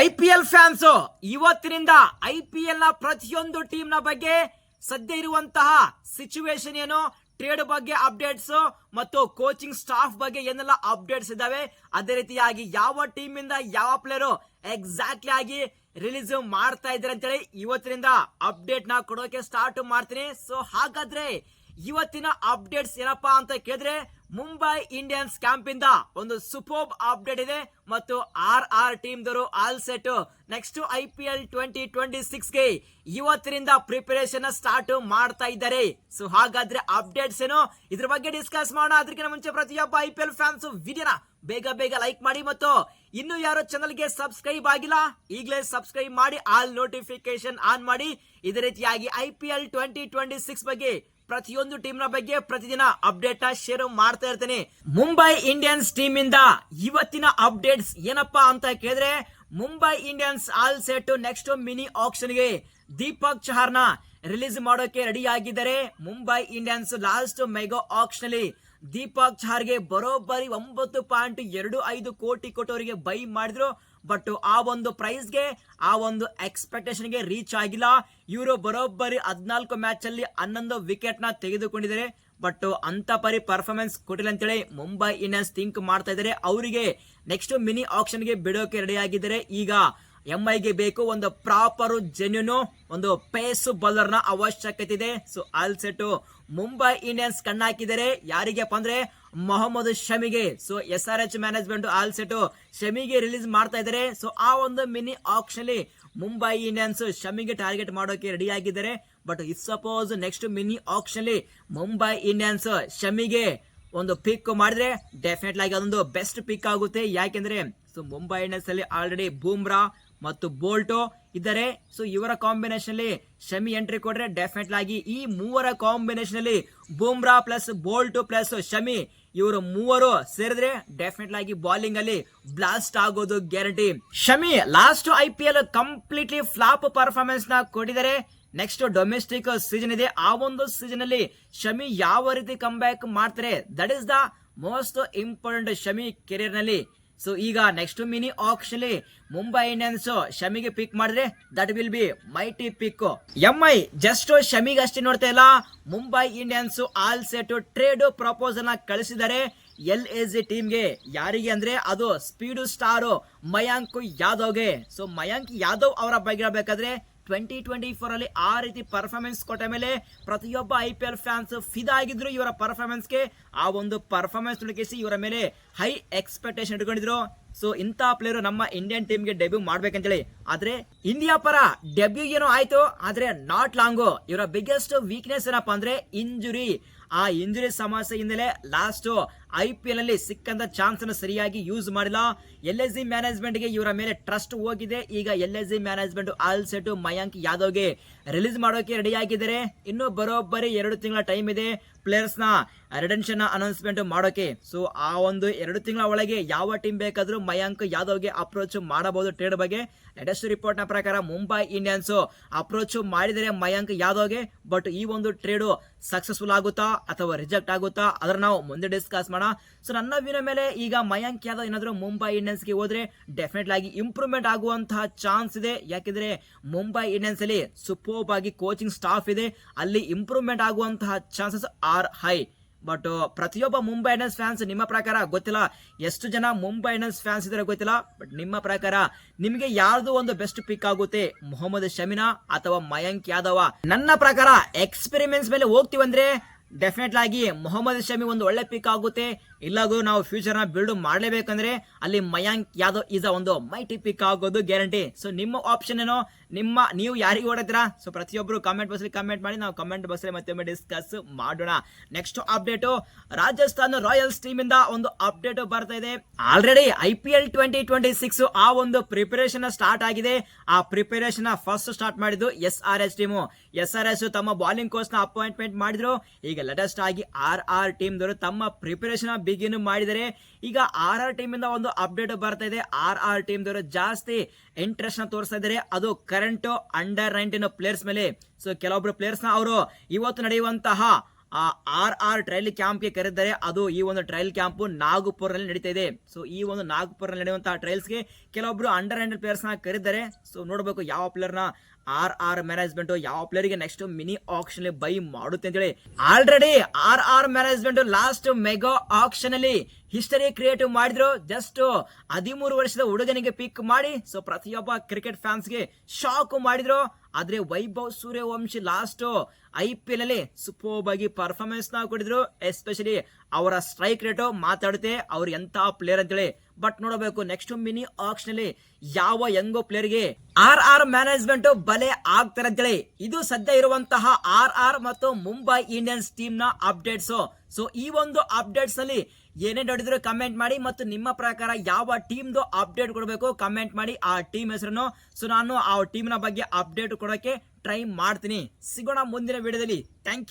I P L fans, ಇವತ್ತಿನಿಂದ I P ಎಲ್ನ ಪ್ರತಿಯೊಂದು ಟೀಮ್ನ ಬಗ್ಗೆ ಸದ್ಯ ಇರುವಂತಹ ಸಿಚುವೇಶನ್ ಏನು ಟ್ರೇಡ್ ಬಗ್ಗೆ ಅಪ್ಡೇಟ್ಸ್ ಮತ್ತು ಕೋಚಿಂಗ್ ಸ್ಟಾಫ್ ಬಗ್ಗೆ ಏನೆಲ್ಲ ಅಪ್ಡೇಟ್ಸ್ ಇದಾವೆ ಅದೇ ರೀತಿಯಾಗಿ ಯಾವ ಟೀಮ್ ಇಂದ ಯಾವ ಪ್ಲೇಯರ್ ಎಕ್ಸಾಕ್ಟ್ಲಿ ಆಗಿ ರಿಲೀಸ್ ಮಾಡ್ತಾ ಇದ್ದಾರೆ ಅಂತೇಳಿ ಇವತ್ತಿನಿಂದ ಅಪ್ಡೇಟ್ನ ಕೊಡೋಕೆ ಸ್ಟಾರ್ಟ್ ಮಾಡ್ತೀನಿ. ಸೊ ಹಾಗಾದ್ರೆ ಇವತ್ತಿನ ಅಪ್ಡೇಟ್ಸ್ ಏನಪ್ಪಾ ಅಂತ ಕೇಳಿದ್ರೆ ಮುಂಬೈ ಇಂಡಿಯನ್ಸ್ ಕ್ಯಾಂಪ್ ಇಂದ ಒಂದು ಸುಪೋಬ್ ಅಪ್ಡೇಟ್ ಇದೆ ಮತ್ತು R R team ದವರು all set next I P L twenty twenty ಸಿಕ್ಸ್ಗೆ ಇವತ್ತಿನಿಂದ ಪ್ರಿಪರೇಷನ್ ಸ್ಟಾರ್ಟ್ ಮಾಡ್ತಾ ಇದ್ದಾರೆ. ಸೊ ಹಾಗಾದ್ರೆ ಅಪ್ಡೇಟ್ಸ್ ಏನು? ಇದ್ರ ಬಗ್ಗೆ ಡಿಸ್ಕಸ್ ಮಾಡೋಣ. ಅದಕ್ಕಿಂತ ಮುಂಚೆ ಪ್ರತಿಯೊಬ್ಬ ಐ ಪಿ ಎಲ್ ಫ್ಯಾನ್ಸ್ ವಿಡಿಯೋನ ಬೇಗ ಬೇಗ ಲೈಕ್ ಮಾಡಿ ಮತ್ತು ಇನ್ನು ಯಾರು ಚಾನಲ್ಗೆ ಸಬ್ಸ್ಕ್ರೈಬ್ ಆಗಿಲ್ಲ, ಈಗಲೇ ಸಬ್ಸ್ಕ್ರೈಬ್ ಮಾಡಿ ಆಲ್ ನೋಟಿಫಿಕೇಶನ್ ಆನ್ ಮಾಡಿ. ಇದೇ ರೀತಿಯಾಗಿ I P L twenty twenty six ಬಗ್ಗೆ ಪ್ರತಿಯೊಂದು ಟೀಮ್ನ ಬಗ್ಗೆ ಪ್ರತಿದಿನ ಅಪ್ಡೇಟ್ನ ಶೇರ್ ಮಾಡ್ತಾ ಇರ್ತೇನೆ. ಮುಂಬೈ ಇಂಡಿಯನ್ಸ್ ಟೀಮ್ ಇಂದ ಇವತ್ತಿನ ಅಪ್ಡೇಟ್ಸ್ ಏನಪ್ಪಾ ಅಂತ ಕೇಳಿದ್ರೆ Mumbai Indians all set next mini ಆಕ್ಷನ್ಗೆ Deepak ಚಹಾರ್ನ ರಿಲೀಸ್ ಮಾಡೋಕೆ ರೆಡಿ ಆಗಿದ್ದಾರೆ. Mumbai Indians last mega auction ಅಲ್ಲಿ ದೀಪಕ್ ಚಹಾರ್ಗೆ ಬರೋಬ್ಬರಿ ಒಂಬತ್ತು ಪಾಯಿಂಟ್ ಎರಡು ಐದು ಕೋಟಿ ಕೊಟ್ಟವರಿಗೆ ಬೈ ಮಾಡಿದ್ರು. ಬಟ್ ಆ ಒಂದು ಪ್ರೈಸ್ಗೆ ಆ ಒಂದು ಎಕ್ಸ್ಪೆಕ್ಟೇಷನ್ಗೆ ರೀಚ್ ಆಗಿಲ್ಲ. ಇವರು ಬರೋಬ್ಬರಿ ಹದಿನಾಲ್ಕು ಮ್ಯಾಚ್ ಅಲ್ಲಿ ಹನ್ನೊಂದು ವಿಕೆಟ್ನ ತೆಗೆದುಕೊಂಡಿದ್ದಾರೆ. ಬಟ್ ಅಂತ ಪರಿ ಪರ್ಫಾರ್ಮೆನ್ಸ್ ಕೊಟ್ಟಿಲ್ಲ ಅಂತೇಳಿ ಮುಂಬೈ ಇಂಡಿಯನ್ಸ್ ಥಿಂಕ್ ಮಾಡ್ತಾ ಇದ್ದಾರೆ. ಅವರಿಗೆ ನೆಕ್ಸ್ಟ್ ಮಿನಿ ಆಪ್ಷನ್ಗೆ ಬಿಡೋಕೆ ರೆಡಿ ಆಗಿದ್ದಾರೆ. ಈಗ ಎಂ ಐಗೆ ಬೇಕು ಒಂದು ಪ್ರಾಪರ್ ಜೆನ್ಯೂನು ಒಂದು ಪೇಸ್ ಬೌಲರ್ನ ಅವಶ್ಯಕತೆ ಇದೆ. So all set Mumbai Indians ಕಣ್ಣಾಕಿದರೆ ಯಾರಿಗೆಪ್ಪ ಅಂದ್ರೆ Mohammed ಶಮಿಗೆ. So S R H management all set ಶಮಿಗೆ release ಮಾಡ್ತಾ ಇದ್ದಾರೆ. ಸೊ ಆ ಒಂದು ಮಿನಿ ಆಕ್ಷನ್ ಮುಂಬೈ ಇಂಡಿಯನ್ಸ್ ಶಮಿಗೆ ಟಾರ್ಗೆಟ್ ಮಾಡೋಕೆ ರೆಡಿ ಆಗಿದ್ದಾರೆ. But it suppose next mini auction Mumbai Indians ಶಮಿಗೆ ಒಂದು ಪಿಕ್ ಮಾಡಿದ್ರೆ ಡೆಫಿನೆಟ್ಲಿ ಆಗಿ ಅದೊಂದು ಬೆಸ್ಟ್ ಪಿಕ್ ಆಗುತ್ತೆ. ಯಾಕೆಂದ್ರೆ ಸೊ ಮುಂಬೈ ಇಂಡಿಯನ್ಸ್ ಅಲ್ಲಿ ಆಲ್ರೆಡಿ ಬೂಮ್ರಾ ಮತ್ತು ಬೋಲ್ಟೋ ಇದ್ದಾರೆ ಸೊ ಇವರ ಕಾಂಬಿನೇಷನ್ ಅಲ್ಲಿ ಶಮಿ ಎಂಟ್ರಿ ಕೊಟ್ರೆ ಡೆಫಿನೆಟ್ ಆಗಿ ಈ ಮೂವರ ಕಾಂಬಿನೇಷನ್ ಅಲ್ಲಿ Bumrah plus Boult plus Shami ಇವರು ಮೂವರು ಸೇರಿದ್ರೆ ಡೆಫಿನೆಟ್ ಆಗಿ ಬೌಲಿಂಗ್ ಅಲ್ಲಿ ಬ್ಲಾಸ್ಟ್ ಆಗೋದು guarantee Shami last I P L completely flop ಪರ್ಫಾರ್ಮೆನ್ಸ್ನ ಕೊಟ್ಟಿದ್ದಾರೆ. ನೆಕ್ಸ್ಟ್ ಡೊಮೆಸ್ಟಿಕ್ ಸೀಸನ್ ಇದೆ. ಆ ಒಂದು ಸೀಸನ್ ಅಲ್ಲಿ ಶಮಿ ಯಾವ ರೀತಿ ಕಮ್ ಬ್ಯಾಕ್ ಮಾಡ್ತಾರೆ that is the most important Shami ಕೆರಿಯರ್ನಲ್ಲಿ. So ಈಗ next mini auction Mumbai Indians ಶಮಿಗೆ pick ಮಾಡಿದ್ರೆ that will be mighty pick M I just ಶಮಿಗೆ ಅಷ್ಟೇ ನೋಡ್ತಾ ಇಲ್ಲ. Mumbai Indians all set trade ಪ್ರಪೋಸಲ್ನ ಕಳಿಸಿದ್ದಾರೆ. ಎಲ್ ಎ ಜಿ ಟೀಮ್ಗೆ ಯಾರಿಗೆ ಅಂದ್ರೆ ಅದು ಸ್ಪೀಡ್ ಸ್ಟಾರ್ ಮಯಾಂಕ್ ಯಾದವ್ಗೆ. ಸೊ ಮಯಾಂಕ್ ಯಾದವ್ ಅವರ ಬಗ್ಗೆ ಹೇಳ್ಬೇಕಾದ್ರೆ ಟ್ವೆಂಟಿ ಟ್ವೆಂಟಿ ಫೋರ್ ಅಲ್ಲಿ ಆ ರೀತಿ ಪರ್ಫಾರ್ಮೆನ್ಸ್ ಕೊಟ್ಟ ಮೇಲೆ ಪ್ರತಿಯೊಬ್ಬ ಐ ಪಿ ಎಲ್ ಫ್ಯಾನ್ಸ್ ಫಿದಾ ಆಗಿದ್ರು ಇವರ ಪರ್ಫಾರ್ಮೆನ್ಸ್ಗೆ ಆ ಒಂದು ಪರ್ಫಾರ್ಮೆನ್ಸ್ ನುಡಿಕಿಸಿ ಇವರ ಮೇಲೆ ಹೈ ಎಕ್ಸ್ಪೆಕ್ಟೇಷನ್ ಇಟ್ಕೊಂಡಿದ್ರು. ಸೊ ಇಂಥ ಪ್ಲೇಯರ್ ನಮ್ಮ ಇಂಡಿಯನ್ ಟೀಮ್ಗೆ ಡೆಬ್ಯೂ ಮಾಡ್ಬೇಕಂತೇಳಿ. ಆದ್ರೆ ಇಂಡಿಯಾ ಪರ ಡೆಬ್ಯೂ ಏನೋ ಆಯ್ತು, ಆದ್ರೆ ನಾಟ್ ಲಾಂಗು ಇವರ ಬಿಗ್ಗೆಸ್ಟ್ ವೀಕ್ನೆಸ್ ಏನಪ್ಪ ಅಂದ್ರೆ ಇಂಜುರಿ ಆ ಇಂಜುರಿ ಸಮಸ್ಯೆಯಿಂದಲೇ ಲಾಸ್ಟ್ ಐ ಪಿ ಎಲ್ ಅಲ್ಲಿ ಸಿಕ್ಕಂತ ಚಾನ್ಸ್ ಅನ್ನು ಸರಿಯಾಗಿ ಯೂಸ್ ಮಾಡಿಲ್ಲ. ಎಲ್ ಎಸ್ ಜಿ ಮ್ಯಾನೇಜ್ಮೆಂಟ್ಗೆ ಇವರ ಮೇಲೆ ಟ್ರಸ್ಟ್ ಹೋಗಿದೆ. ಈಗ L S G management all set Mayank ಯಾದವ್ಗೆ release ಮಾಡೋಕೆ ರೆಡಿ ಆಗಿದ್ದಾರೆ. ಇನ್ನು ಬರೋಬ್ಬರಿ ಎರಡು ತಿಂಗಳ ಟೈಮ್ ಇದೆ. ಪ್ಲೇಯರ್ಸ್ನ ರಿಡೆನ್ಷನ್ ಅನೌನ್ಸ್ಮೆಂಟ್ ಮಾಡೋಕೆ. ಸೊ ಆ ಒಂದು ಎರಡು ತಿಂಗಳ ಒಳಗೆ ಯಾವ ಟೀಮ್ ಬೇಕಾದರೂ ಮಯಾಂಕ್ ಯಾದವ್ಗೆ ಅಪ್ರೋಚ್ ಮಾಡಬಹುದು ಟ್ರೇಡ್ ಬಗ್ಗೆ. ಲೇಟೆಸ್ಟ್ ರಿಪೋರ್ಟ್ನ ಪ್ರಕಾರ ಮುಂಬೈ ಇಂಡಿಯನ್ಸ್ ಅಪ್ರೋಚ್ ಮಾಡಿದರೆ ಮಯಾಂಕ್ ಯಾದವ್ಗೆ. ಬಟ್ ಈ ಒಂದು ಟ್ರೇಡ್ ಸಕ್ಸಸ್ಫುಲ್ ಆಗುತ್ತಾ ಅಥವಾ ರಿಜೆಕ್ಟ್ ಆಗುತ್ತಾ? ಅದರ ನಾವು ಮುಂದೆ ಡಿಸ್ಕಸ್ ಮಾಡೋಣ. ಸೊ ನನ್ನ ವಿನ ಮೇಲೆ ಈಗ ಮಯಾಂಕ್ ಯಾದವ್ ಏನಾದರೂ ಮುಂಬೈ ಇಂಡಿಯನ್ಸ್ಗೆ ಹೋದ್ರೆ ಡೆಫಿನೆಟ್ ಆಗಿ ಇಂಪ್ರೂವ್ಮೆಂಟ್ ಆಗುವಂತಹ ಚಾನ್ಸ್ ಇದೆ. ಯಾಕೆಂದರೆ ಮುಂಬೈ ಇಂಡಿಯನ್ಸ್ ಅಲ್ಲಿ ಸೂಪರ್ಬ್ ಆಗಿ ಕೋಚಿಂಗ್ ಸ್ಟಾಫ್ ಇದೆ. ಅಲ್ಲಿ ಇಂಪ್ರೂವ್ಮೆಂಟ್ ಆಗುವಂತಹ ಚಾನ್ಸಸ್ ಆರ್ ಹೈ ಬಟ್ ಪ್ರತಿಯೊಬ್ಬ ಮುಂಬೈ ಇಂಡಿಯನ್ಸ್ ಫ್ಯಾನ್ಸ್ ನಿಮ್ಮ ಪ್ರಕಾರ ಗೊತ್ತಿಲ್ಲ. ಎಷ್ಟು ಜನ ಮುಂಬೈ ಇಂಡಿಯನ್ಸ್ ಫ್ಯಾನ್ಸ್ ಇದ್ದಾರೆ ಗೊತ್ತಿಲ್ಲ. ಬಟ್ ನಿಮ್ಮ ಪ್ರಕಾರ ನಿಮಗೆ ಯಾರ್ದು ಒಂದು ಬೆಸ್ಟ್ ಪಿಕ್ ಆಗುತ್ತೆ? ಮೊಹಮ್ಮದ್ ಶಮಿನಾ ಅಥವಾ ಮಯಾಂಕ್ ಯಾದವ? ನನ್ನ ಪ್ರಕಾರ ಎಕ್ಸ್ಪೆರಿಮೆಂಟ್ಸ್ ಮೇಲೆ ಹೋಗ್ತೀವಂದ್ರೆ ಡೆಫಿನೆಟ್ ಆಗಿ ಮೊಹಮ್ಮದ್ ಶಮಿ ಒಂದು ಒಳ್ಳೆ ಪಿಕ್ ಆಗುತ್ತೆ. ಇಲ್ಲಾಗೂ ನಾವು ಫ್ಯೂಚರ್ನ ಬಿಲ್ಡ್ ಮಾಡಲೇಬೇಕಂದ್ರೆ ಅಲ್ಲಿ ಮಯಾಂಕ್ ಯಾದವ್ ಈಸ್ ಒಂದು ಮೈಟಿ ಪಿಕ್ ಆಗೋದು ಗ್ಯಾರಂಟಿ. ಸೊ ನಿಮ್ಮ ಆಪ್ಷನ್ ಏನೋ? ನಿಮ್ಮ, ನೀವು ಯಾರಿಗೆ ಓಡತ್ತೀರಾ ಸೊ ಪ್ರತಿಯೊಬ್ಬರು ಕಮೆಂಟ್ ಬಾಕ್ಸ್ ಕಮೆಂಟ್ ಮಾಡಿ, ನಾವು ಕಮೆಂಟ್ ಬಾಕ್ಸ್ ಮತ್ತೊಮ್ಮೆ ಡಿಸ್ಕಸ್ ಮಾಡೋಣ. ನೆಕ್ಸ್ಟ್ ಅಪ್ಡೇಟ್ ರಾಜಸ್ಥಾನ್ ರಾಯಲ್ಸ್ ಟೀಮಿಂದ ಒಂದು ಅಪ್ಡೇಟ್ ಬರ್ತಾ ಇದೆ. Already I P L twenty twenty six ಆ ಒಂದು ಪ್ರಿಪರೇಷನ್ ಸ್ಟಾರ್ಟ್ ಆಗಿದೆ. ಆ ಪ್ರಿಪರೇಷನ್ ಫಸ್ಟ್ ಸ್ಟಾರ್ಟ್ ಮಾಡಿದ್ದು S R S team S R S ತಮ್ಮ ಬಾಲಿಂಗ್ ಕೋಚ್ನ ಅಪಾಯಿಂಟ್ಮೆಂಟ್ ಮಾಡಿದ್ರು. ಈಗ ಲೇಟೆಸ್ಟ್ ಆಗಿ ಆರ್ ಆರ್ ಟೀಮ್ ದವರು ತಮ್ಮ ಪ್ರಿಪರೇಷನ್ ಬಿಗಿನ್ ಮಾಡಿದರೆ. ಈಗ ಆರ್ ಆರ್ ಟೀಮ್ ಇಂದ ಒಂದು ಅಪ್ಡೇಟ್ ಬರ್ತಾ ಇದೆ. ಆರ್ ಆರ್ ಟೀಮ್ ದವರು ಜಾಸ್ತಿ ಇಂಟ್ರೆಸ್ಟ್ನ ತೋರಿಸ್ತಾ ಇದ್ದಾರೆ. ಅದು ಕರೆಂಟ್ ಅಂಡರ್ ನೈನ್ಟೀನ್ ಪ್ಲೇಯರ್ಸ್ ಮೇಲೆ. ಸೊ ಕೆಲವೊಬ್ರು ಪ್ಲೇಯರ್ಸ್ನ ಅವರು ಇವತ್ತು ನಡೆಯುವಂತಹ ಆರ್ ಆರ್ ಟ್ರಯಲ್ ಕ್ಯಾಂಪ್ಗೆ ಕರೆದರೆ ಅದು ಈ ಒಂದು ಟ್ರಯಲ್ ಕ್ಯಾಂಪ್ ನಾಗಪುರನಲ್ಲಿ ನಡೀತಾ ಇದೆ. ಸೊ ಈ ಒಂದು ನಾಗಪುರದಲ್ಲಿ ನಡೆಯುವಂತಹ ಟ್ರಯಲ್ಸ್ಗೆ ಕೆಲವೊಬ್ರು ಅಂಡರ್ ಹ್ಯಾಂಡೆಡ್ ಪ್ಲೇಯರ್ಸ್ನ ಕರೆದಿದ್ದಾರೆ ಸೊ ನೋಡಬೇಕು ಯಾವ ಪ್ಲೇಯರ್ನ ಆರ್ ಆರ್ ಮ್ಯಾನೇಜ್ಮೆಂಟ್ ಯಾವ ಪ್ಲೇಯರ್ಗೆ ನೆಕ್ಸ್ಟ್ ಮಿನಿ ಆಕ್ಷನ್ ಬೈ ಮಾಡುತ್ತೆ ಅಂತೇಳಿ. Already R R management last mega auction ಅಲ್ಲಿ ಹಿಸ್ಟರಿ ಕ್ರಿಯೇಟ್ ಮಾಡಿದ್ರು. ಜಸ್ಟ್ ಹದಿಮೂರು ವರ್ಷದ ಹುಡುಗನಿಗೆ ಪಿಕ್ ಮಾಡಿ ಸೊ ಪ್ರತಿಯೊಬ್ಬ ಕ್ರಿಕೆಟ್ ಫ್ಯಾನ್ಸ್ಗೆ ಶಾಕ್ ಮಾಡಿದ್ರು. ಆದ್ರೆ Vaibhav Suryavanshi last I P L ಅಲ್ಲಿ ಸೂಪರ್ ಆಗಿ ಪರ್ಫಾರ್ಮೆನ್ಸ್ನ ಕೊಡಿದ್ರು ಎಸ್ಪೆಷಲಿ ಅವರ ಸ್ಟ್ರೈಕ್ ರೇಟ್ ಮಾತಾಡುತ್ತೆ, ಅವ್ರು ಎಂತ ಪ್ಲೇಯರ್ ಅಂತೇಳಿ. ಬಟ್ ನೋಡಬೇಕು ನೆಕ್ಸ್ಟ್ ಮಿನಿ ಆಕ್ಷನ್ ಅಲ್ಲಿ ಯಾವ ಯಂಗೋ ಪ್ಲೇಯರ್ಗೆ ಆರ್ ಆರ್ ಮ್ಯಾನೇಜ್ಮೆಂಟ್ ಬಲೆ ಆಗ್ತಾರೆ ಅಂತೇಳಿ. ಇದು ಸದ್ಯ ಇರುವಂತಹ ಆರ್ ಆರ್ ಮತ್ತು ಮುಂಬೈ ಇಂಡಿಯನ್ಸ್ ಟೀಮ್ನ ಅಪ್ಡೇಟ್ಸ್ ಸೊ ಈ ಒಂದು ಅಪ್ಡೇಟ್ಸ್ನಲ್ಲಿ ಏನೇ ನೋಡಿದ್ರು ಕಮೆಂಟ್ ಮಾಡಿ ಮತ್ತು ನಿಮ್ಮ ಪ್ರಕಾರ ಯಾವ ಟೀಮ್ದು ಅಪ್ಡೇಟ್ ಕೊಡಬೇಕು ಕಮೆಂಟ್ ಮಾಡಿ ಆ ಟೀಮ್ ಹೆಸರನ್ನು. ಸೊ ನಾನು ಆ ಟೀಮ್ನ ಬಗ್ಗೆ ಅಪ್ಡೇಟ್ ಕೊಡೋಕ್ಕೆ ಟ್ರೈ ಮಾಡ್ತೀನಿ. ಸಿಗೋಣ ಮುಂದಿನ ವಿಡಿಯೋದಲ್ಲಿ ಥ್ಯಾಂಕ್